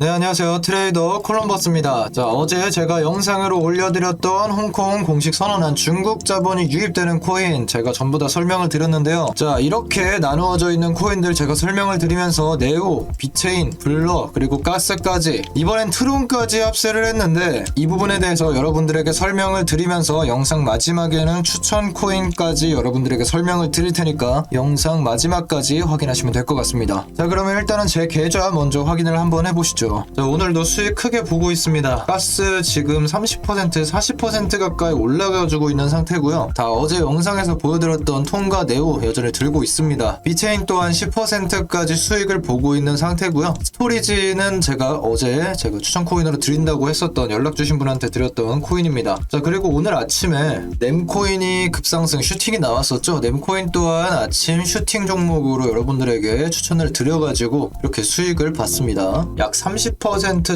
네, 안녕하세요. 트레이더 콜럼버스입니다. 자, 어제 제가 영상으로 올려드렸던 홍콩 공식 선언한 중국 자본이 유입되는 코인 제가 전부 다 설명을 드렸는데요. 자, 이렇게 나누어져 있는 코인들 제가 설명을 드리면서 네오, 비체인, 블러, 그리고 가스까지 이번엔 트론까지 합세를 했는데 이 부분에 대해서 여러분들에게 설명을 드리면서 영상 마지막에는 추천 코인까지 여러분들에게 설명을 드릴 테니까 영상 마지막까지 확인하시면 될 것 같습니다. 자, 그러면 일단은 제 계좌 먼저 확인을 한번 해보시죠. 자, 오늘도 수익 크게 보고 있습니다. 가스 지금 30% 40% 가까이 올라가지고 있는 상태고요. 다 어제 영상에서 보여드렸던 통과 네오 여전히 들고 있습니다. 비체인 또한 10%까지 수익을 보고 있는 상태고요. 스토리지는 제가 어제 제가 추천 코인으로 드린다고 했었던 연락 주신 분한테 드렸던 코인입니다. 자 그리고 오늘 아침에 nem코인이 급상승 슈팅이 나왔었죠. nem코인 또한 아침 슈팅 종목으로 여러분들에게 추천을 드려가지고 이렇게 수익을 봤습니다. 약 30%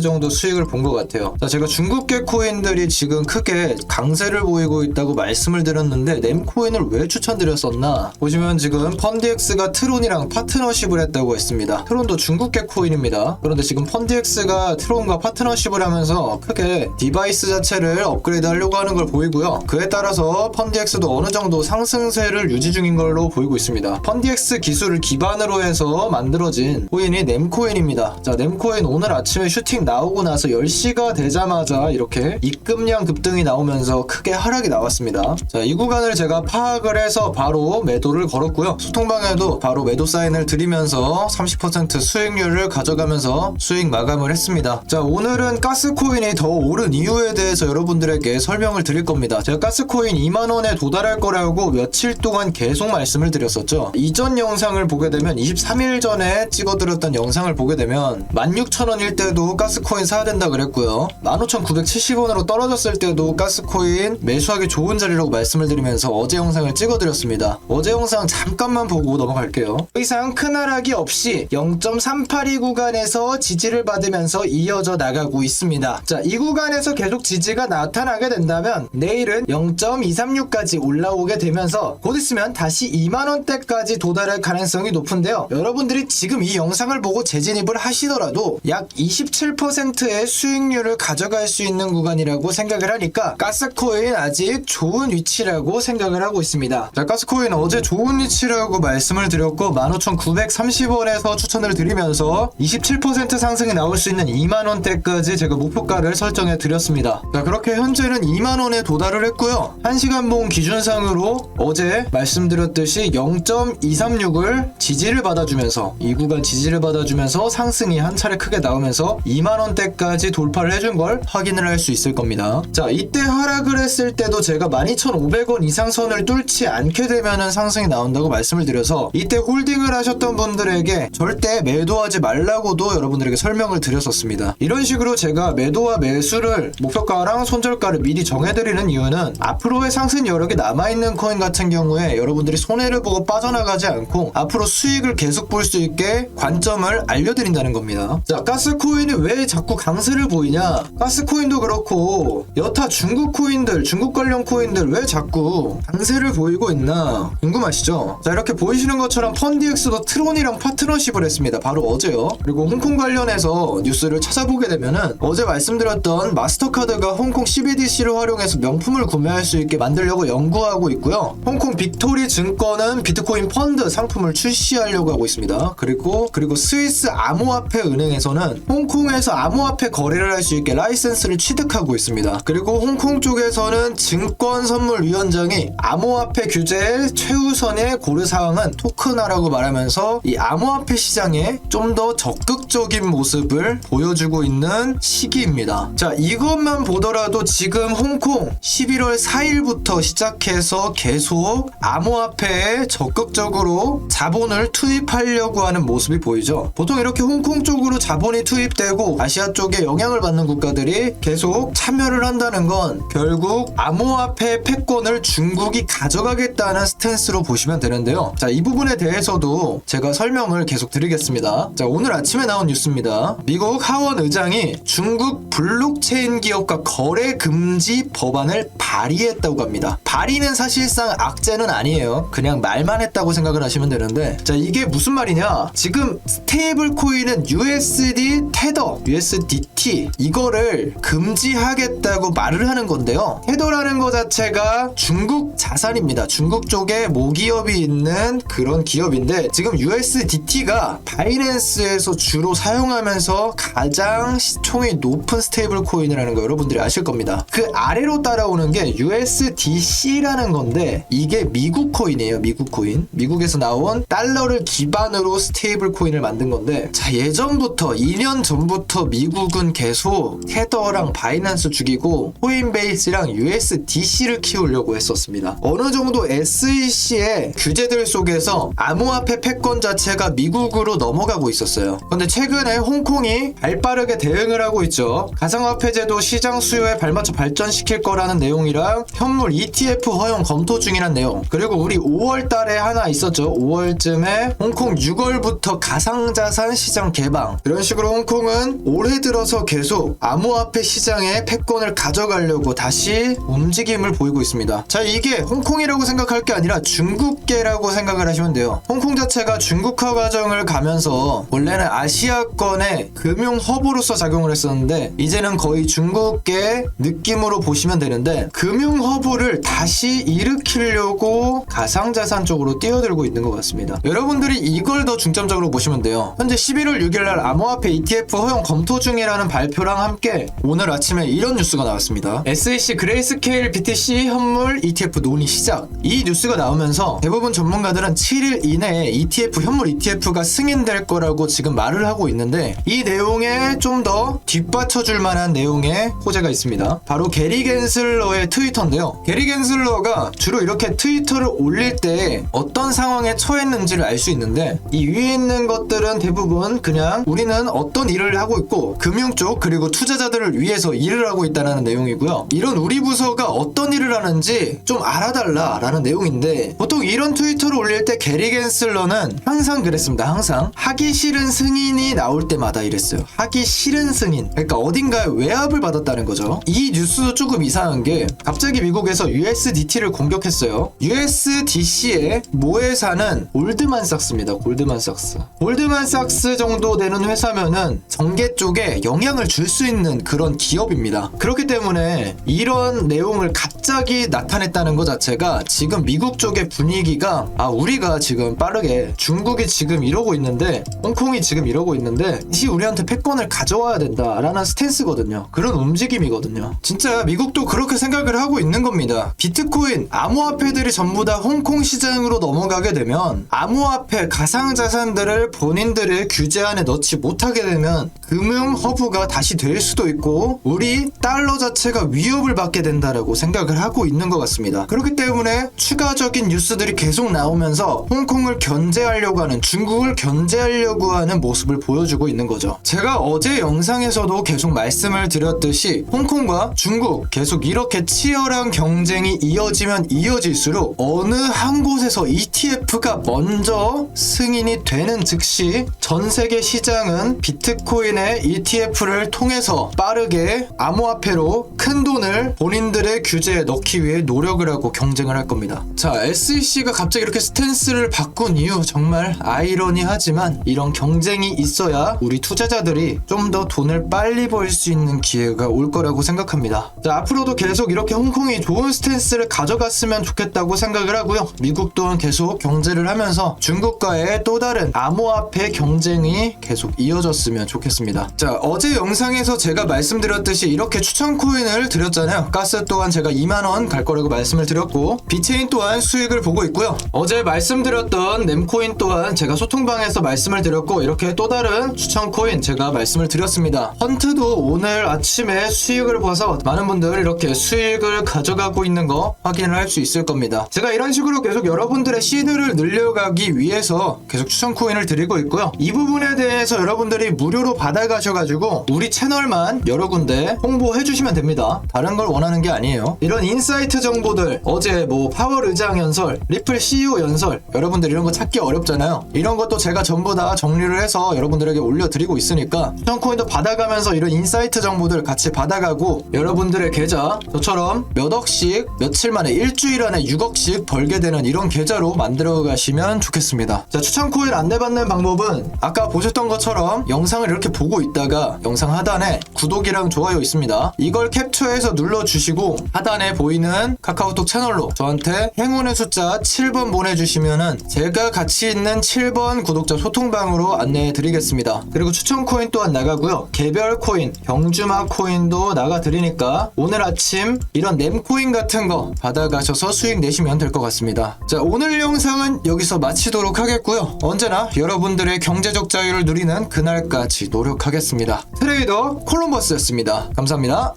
정도 수익을 본 것 같아요. 자, 제가 중국계 코인들이 지금 크게 강세를 보이고 있다고 말씀을 드렸는데 nem코인을 왜 추천드렸었나? 보시면 지금 펀디엑스가 트론이랑 파트너십을 했다고 했습니다. 트론도 중국계 코인입니다. 그런데 지금 펀디엑스가 트론과 파트너십을 하면서 크게 디바이스 자체를 업그레이드 하려고 하는 걸 보이고요. 그에 따라서 펀디엑스도 어느 정도 상승세를 유지 중인 걸로 보이고 있습니다. 펀디엑스 기술을 기반으로 해서 만들어진 코인이 nem코인입니다. 자, nem코인 오늘 아침에 슈팅 나오고 나서 10시가 되자마자 이렇게 입금량 급등이 나오면서 크게 하락이 나왔습니다. 자, 이 구간을 제가 파악을 해서 바로 매도를 걸었고요. 소통방에도 바로 매도 사인을 드리면서 30% 수익률을 가져가면서 수익 마감을 했습니다. 자, 오늘은 가스코인이 더 오른 이유에 대해서 여러분들에게 설명을 드릴 겁니다. 제가 가스코인 2만원에 도달할 거라고 며칠 동안 계속 말씀을 드렸었죠. 이전 영상을 보게 되면 23일 전에 찍어드렸던 영상을 보게 되면 16,000원 일 때도 가스코인 사야 된다 그랬고요. 15,970원으로 떨어졌을 때도 가스코인 매수하기 좋은 자리라고 말씀을 드리면서 어제 영상을 찍어드렸습니다. 어제 영상 잠깐만 보고 넘어갈게요. 더 이상 큰 하락이 없이 0.382 구간에서 지지를 받으면서 이어져 나가고 있습니다. 자, 이 구간에서 계속 지지가 나타나게 된다면 내일은 0.236까지 올라오게 되면서 곧 있으면 다시 2만원대까지 도달할 가능성이 높은데요. 여러분들이 지금 이 영상을 보고 재진입을 하시더라도 약 27%의 수익률을 가져갈 수 있는 구간이라고 생각을 하니까 가스코인 아직 좋은 위치라고 생각을 하고 있습니다. 자, 가스코인 어제 좋은 위치라고 말씀을 드렸고 15,930원에서 추천을 드리면서 27% 상승이 나올 수 있는 2만원대까지 제가 목표가를 설정해 드렸습니다. 자, 그렇게 현재는 2만원에 도달을 했고요. 1시간 봉 기준상으로 어제 말씀드렸듯이 0.236을 지지를 받아주면서 이 구간 지지를 받아주면서 상승이 한 차례 크게 나 오면서 2만원대까지 돌파를 해준 걸 확인을 할 수 있을 겁니다. 자, 이때 하락을 했을 때도 제가 12,500원 이상 선을 뚫지 않게 되면은 상승이 나온다고 말씀을 드려서 이때 홀딩을 하셨던 분들에게 절대 매도하지 말라고도 여러분들에게 설명을 드렸었습니다. 이런 식으로 제가 매도와 매수를 목표가랑 손절가를 미리 정해드리는 이유는 앞으로의 상승 여력이 남아있는 코인 같은 경우에 여러분들이 손해를 보고 빠져나가지 않고 앞으로 수익을 계속 볼 수 있게 관점을 알려드린다는 겁니다. 자, 가스 코인이 왜 자꾸 강세를 보이냐? 가스코인도 그렇고 여타 중국 코인들, 중국 관련 코인들 왜 자꾸 강세를 보이고 있나 궁금하시죠? 자, 이렇게 보이시는 것처럼 펀디엑스도 트론이랑 파트너십을 했습니다. 바로 어제요. 그리고 홍콩 관련해서 뉴스를 찾아보게 되면은 어제 말씀드렸던 마스터카드가 홍콩 CBDC를 활용해서 명품을 구매할 수 있게 만들려고 연구하고 있고요. 홍콩 빅토리 증권은 비트코인 펀드 상품을 출시하려고 하고 있습니다. 그리고 그리고 스위스 암호화폐 은행에서는 홍콩에서 암호화폐 거래를 할 수 있게 라이센스를 취득하고 있습니다. 그리고 홍콩 쪽에서는 증권선물위원장이 암호화폐 규제의 최우선의 고려 사항은 토큰화라고 말하면서 이 암호화폐 시장에 좀 더 적극적인 모습을 보여주고 있는 시기입니다. 자, 이것만 보더라도 지금 홍콩 11월 4일부터 시작해서 계속 암호화폐에 적극적으로 자본을 투입하려고 하는 모습이 보이죠. 보통 이렇게 홍콩 쪽으로 자본이 투입되고 아시아 쪽에 영향을 받는 국가들이 계속 참여를 한다는 건 결국 암호화폐 패권을 중국이 가져가겠다는 스탠스로 보시면 되는데요. 자, 이 부분에 대해서도 제가 설명을 계속 드리겠습니다. 자, 오늘 아침에 나온 뉴스입니다. 미국 하원 의장이 중국 블록체인 기업과 거래 금지 법안을 발의했다고 합니다. 발의는 사실상 악재는 아니에요. 그냥 말만 했다고 생각을 하시면 되는데 자, 이게 무슨 말이냐? 지금 스테이블 코인은 USD 이 테더 USDT 이거를 금지하겠다고 말을 하는 건데요. 테더라는 거 자체가 중국 자산입니다. 중국 쪽에 모기업이 있는 그런 기업인데 지금 USDT가 바이낸스에서 주로 사용하면서 가장 시총이 높은 스테이블 코인이라는 거 여러분들이 아실 겁니다. 그 아래로 따라오는 게 USDC라는 건데 이게 미국 코인이에요. 미국 코인. 미국에서 나온 달러를 기반으로 스테이블 코인을 만든 건데 자 예전부터 2년 전부터 미국은 계속 테더랑 바이낸스 죽이고 코인베이스랑 USDC를 키우려고 했었습니다. 어느 정도 SEC의 규제들 속에서 암호화폐 패권 자체가 미국으로 넘어가고 있었어요. 근데 최근에 홍콩이 발빠르게 대응을 하고 있죠. 가상화폐 제도 시장 수요에 발맞춰 발전시킬 거라는 내용이랑 현물 ETF 허용 검토 중이란 내용. 그리고 우리 5월 달에 하나 있었죠. 5월쯤에 홍콩 6월부터 가상자산 시장 개방. 이런 식으로 홍콩은 올해 들어서 계속 암호화폐 시장에 패권을 가져가려고 다시 움직임을 보이고 있습니다. 자, 이게 홍콩이라고 생각할 게 아니라 중국계라고 생각을 하시면 돼요. 홍콩 자체가 중국화 과정을 가면서 원래는 아시아권의 금융 허브로서 작용을 했었는데 이제는 거의 중국계 느낌으로 보시면 되는데 금융 허브를 다시 일으키려고 가상자산 쪽으로 뛰어들고 있는 것 같습니다. 여러분들이 이걸 더 중점적으로 보시면 돼요. 현재 11월 6일 날 암호화폐 ETF 허용 검토 중이라는 발표랑 함께 오늘 아침에 이런 뉴스가 나왔습니다. SEC 그레이스케일 BTC 현물 ETF 논의 시작. 이 뉴스가 나오면서 대부분 전문가들은 7일 이내에 ETF 현물 ETF가 승인될 거라고 지금 말을 하고 있는데 이 내용에 좀 더 뒷받쳐줄 만한 내용의 호재가 있습니다. 바로 게리 겐슬러의 트위터인데요. 게리 겐슬러가 주로 이렇게 트위터를 올릴 때 어떤 상황에 처했는지를 알 수 있는데 이 위에 있는 것들은 대부분 그냥 우리는 어떤 일을 하고 있고 금융 쪽 그리고 투자자들을 위해서 일을 하고 있다는 내용이고요. 이런 우리 부서가 어떤 일을 하는지 좀 알아달라라는 내용인데 보통 이런 트위터를 올릴 때 게리 겐슬러는 항상 그랬습니다. 항상 하기 싫은 승인이 나올 때마다 이랬어요. 하기 싫은 승인. 그러니까 어딘가에 외압을 받았다는 거죠. 이 뉴스도 조금 이상한 게 갑자기 미국에서 USDT를 공격했어요. USDC의 모회사는 골드만삭스입니다. 골드만삭스. 골드만삭스 정도 되는 회사면 은 정계 쪽에 영향을 줄 수 있는 그런 기업입니다. 그렇기 때문에 이런 내용을 갑자기 나타냈다는 것 자체가 지금 미국 쪽의 분위기가 아 우리가 지금 빠르게 중국이 지금 이러고 있는데 홍콩이 지금 이러고 있는데 이 우리한테 패권을 가져와야 된다라는 스탠스거든요. 그런 움직임이거든요. 진짜 미국도 그렇게 생각을 하고 있는 겁니다. 비트코인, 암호화폐들이 전부 다 홍콩 시장으로 넘어가게 되면 암호화폐, 가상자산들을 본인들의 규제 안에 넣지 못하게 되면 금융 허브가 다시 될 수도 있고 우리 달러 자체가 위협을 받게 된다라고 생각을 하고 있는 것 같습니다. 그렇기 때문에 추가적인 뉴스들이 계속 나오면서 홍콩을 견제하려고 하는 중국을 견제하려고 하는 모습을 보여주고 있는 거죠. 제가 어제 영상에서도 계속 말씀을 드렸듯이 홍콩과 중국 계속 이렇게 치열한 경쟁이 이어지면 이어질수록 어느 한 곳에서 ETF가 먼저 승인이 되는 즉시 전 세계 시장은 비트코인의 ETF를 통해서 빠르게 암호화폐로 큰 돈을 본인들의 규제에 넣기 위해 노력을 하고 경쟁을 할 겁니다. 자, SEC가 갑자기 이렇게 스탠스를 바꾼 이유 정말 아이러니하지만 이런 경쟁이 있어야 우리 투자자들이 좀 더 돈을 빨리 벌 수 있는 기회가 올 거라고 생각합니다. 자, 앞으로도 계속 이렇게 홍콩이 좋은 스탠스를 가져갔으면 좋겠다고 생각을 하고요. 미국 또한 계속 경제를 하면서 중국과의 또 다른 암호화폐 경쟁이 계속 이어졌으면 좋겠습니다. 자, 어제 영상에서 제가 말씀드렸듯이 이렇게 추천 코인을 드렸잖아요. 가스 또한 제가 2만원 갈 거라고 말씀을 드렸고, 비체인 또한 수익을 보고 있고요. 어제 말씀드렸던 nem코인 또한 제가 소통방에서 말씀을 드렸고, 이렇게 또 다른 추천 코인 제가 말씀을 드렸습니다. 헌트도 오늘 아침에 수익을 봐서 많은 분들 이렇게 수익을 가져가고 있는 거 확인을 할 수 있을 겁니다. 제가 이런 식으로 계속 여러분들의 시드를 늘려가기 위해서 계속 추천 코인을 드리고 있고요. 이 부분에 대해서 여러분들이 무료로 받 아가셔가지고 우리 채널만 여러 군데 홍보해 주시면 됩니다. 다른 걸 원하는 게 아니에요. 이런 인사이트 정보들 어제 뭐 파월 의장 연설, 리플 CEO 연설 여러분들 이런 거 찾기 어렵잖아요. 이런 것도 제가 전부 다 정리를 해서 여러분들에게 올려드리고 있으니까 추천 코인도 받아가면서 이런 인사이트 정보들 같이 받아가고 여러분들의 계좌 저처럼 몇 억씩 며칠 만에 일주일 안에 6억씩 벌게 되는 이런 계좌로 만들어 가시면 좋겠습니다. 자, 추천 코인 안내받는 방법은 아까 보셨던 것처럼 영상을 이렇게 보고 있다가 영상 하단에 구독이랑 좋아요 있습니다. 이걸 캡처해서 눌러주시고 하단에 보이는 카카오톡 채널로 저한테 행운의 숫자 7번 보내주시면은 제가 같이 있는 7번 구독자 소통방으로 안내해 드리겠습니다. 그리고 추천 코인 또한 나가고요. 개별 코인, 경주마 코인도 나가 드리니까 오늘 아침 이런 램코인 같은 거 받아가셔서 수익 내시면 될 것 같습니다. 자, 오늘 영상은 여기서 마치도록 하겠고요. 언제나 여러분들의 경제적 자유를 누리는 그날까지 노력 하겠습니다. 트레이더 콜럼버스였습니다. 감사합니다.